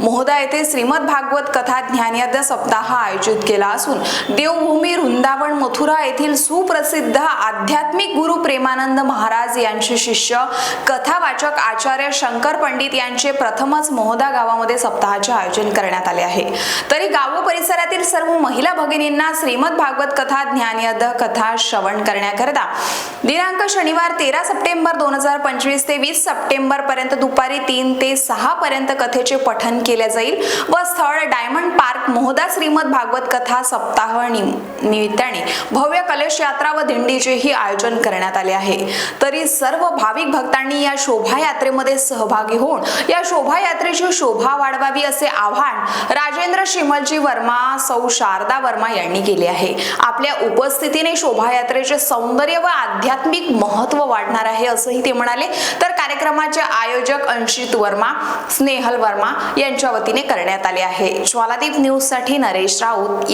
मोहदा येथे श्रीमद भागवत कथा ज्ञानयज्ञ सप्ताह आयोजित केला असून देवभूमी वृंदावन मथुरा येथील सुप्रसिद्ध आध्यात्मिक गुरु प्रेमानंद महाराज यांचे शिष्य कथावाचक आचार्य शंकर पंडित यांचे प्रथमच मोहदा गावामध्ये सप्ताहाचे आयोजन करण्यात आले आहे. तरी गाव परिसरातील सर्व महिला भगिनींना श्रीमद भागवत कथा ज्ञानयज्ञ कथा श्रवण करण्याकरता दिनांक शनिवार तेरा सप्टेंबर दोन हजार पंचवीस ते वीस सप्टेंबर पर्यंत दुपारी तीन ते सहा पर्यंत कथेचे पठन केल्या जाईल व स्थळ डायमंड पार्क मोहदा श्रीमद भागवत कथा सप्ताह निमित्ताने भव्य कलश यात्रा व दिंडीचेही आयोजन करण्यात आले आहे. तरी सर्व भाविक भक्तांनी या शोभायात्रेमध्ये सहभागी होऊन या शोभायात्रेची शोभा वाढवावी असे आवाहन राजेंद्र शिमलजी वर्मा सौ शारदा वर्मा यांनी केले आहे. आपल्या उपस्थितीने शोभायात्रेचे सौंदर्य व आध्यात्मिक महत्त्व वाढणार आहे असंही ते म्हणाले. तर कार्यक्रमाचे आयोजक अंशित वर्मा स्नेहल वर्मा यांच्या वतीने करण्यात आले आहे. ज्वालादीप न्यूज साठी नरेश राऊत